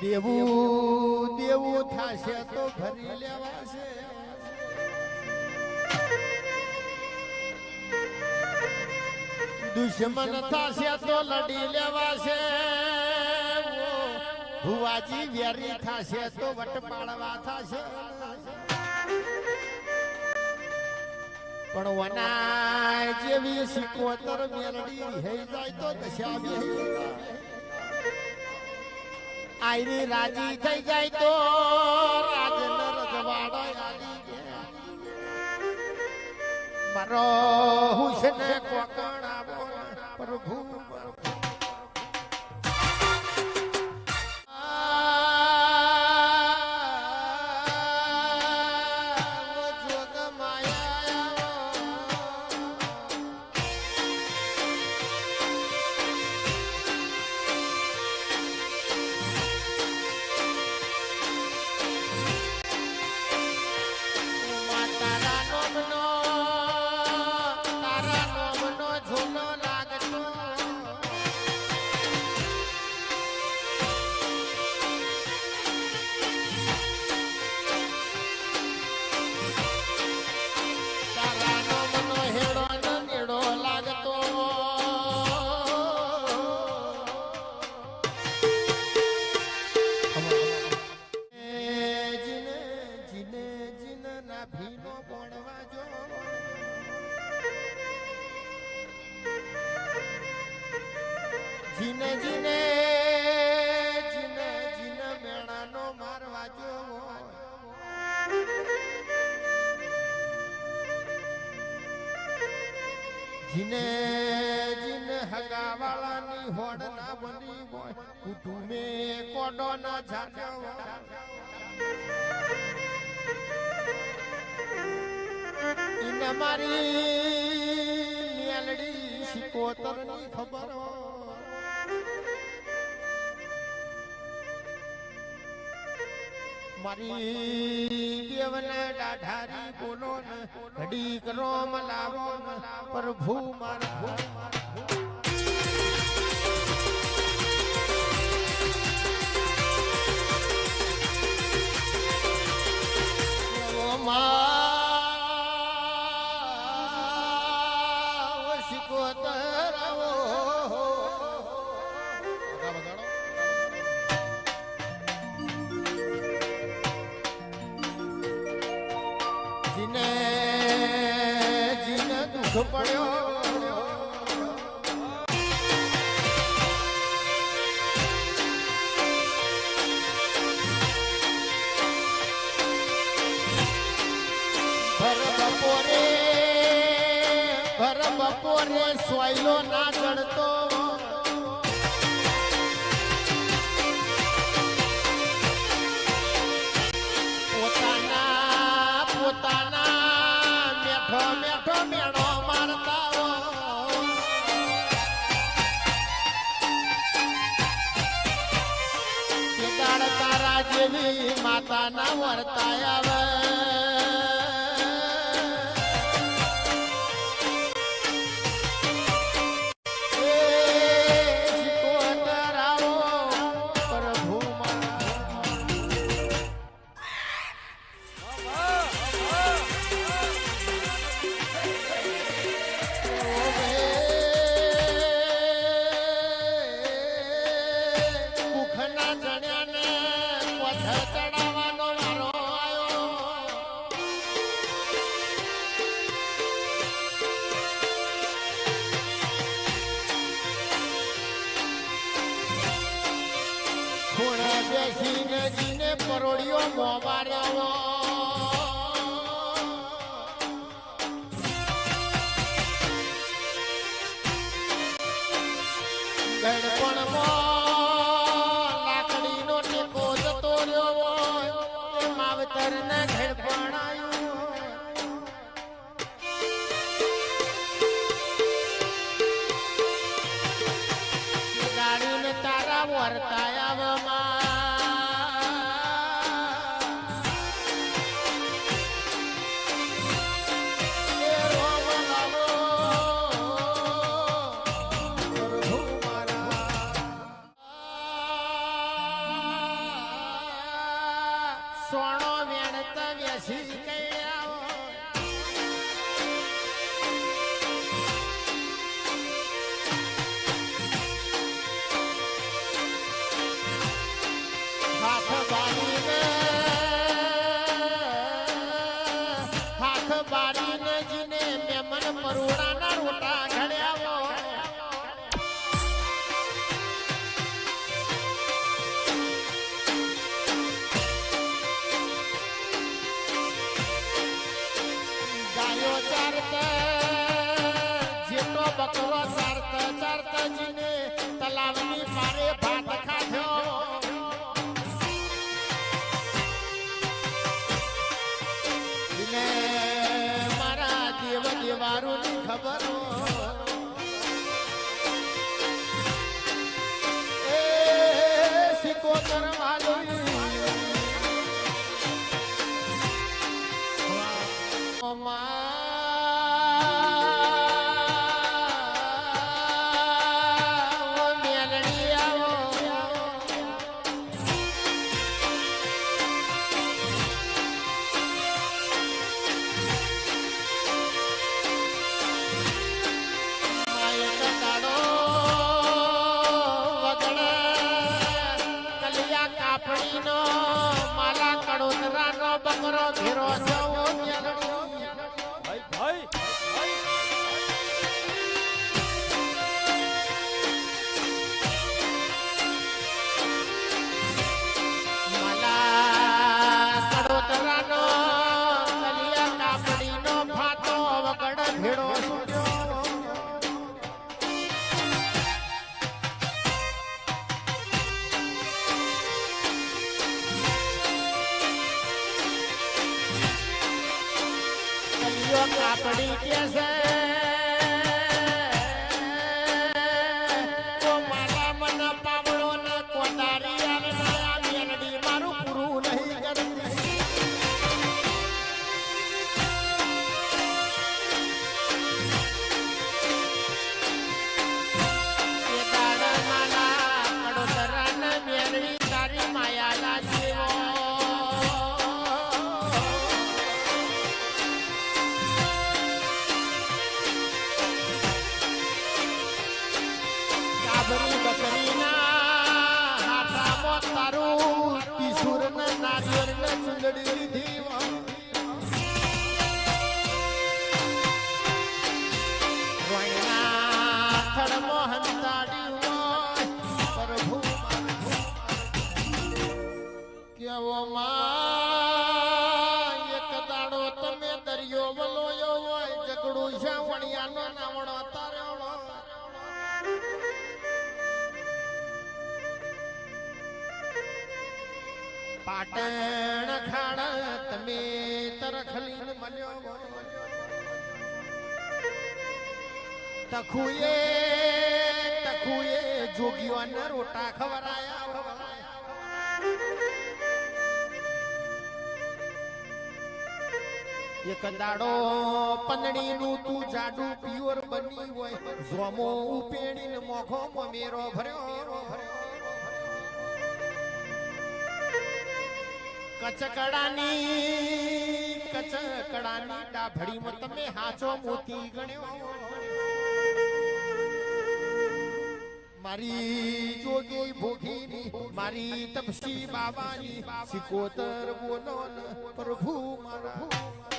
દેવું દેવું થશે તો ભરી લેવાશે. દુશ્મન થશે તો લડી લેવાશે. ભુવાજી વેરી થશે તો વટ પાડવા થશે. પણ વનાય જેવી સિકોતર મેલડી રહી જાય તો દશા. આયરી રાજી થઈ જાય તો રાજન રજવાડો. મારો હુસને કોકણ જીને જીને જીને જીને મેણાનો મારવા જોવો જીને જીને હગાવાળાની હોડ ના બની હોય, કુટુંબે કોડો ના ઈને મારી મેલડી સિકોતરની ખબર હોય. મારી દેવને દાઢારી બોલો ને ઘડી કરો મલાવો પ્રભુ મારા જીને દુઃખ પડ્યો ભર બપોરે ભર બપોરે સોયલો ના ચડતો. જેવી માતાના વર્તાય આવે. பணமா Barbara. બકરો ઘેરો જવો yes, જગડું શાવણિયાનો નાવણો તાર્યો પાટણ ખાડ તમે તરખલીન મળ્યો તખુએ તખુએ જોગીઓના રોટા ખવરાયા એક દાડો પંદડી નું તું જાડુ પ્યોર બની હોય. જોમો ઉપેડીને મોખો મેરો ભર્યો. કચકડાની કચકડાની ડાભડીમાં તમે હાચો મોતી ગણ્યો. મારી જોગી ભોગીની, મારી તપસી બાબાની, સિકોતર બોલો ને પ્રભુ મારા.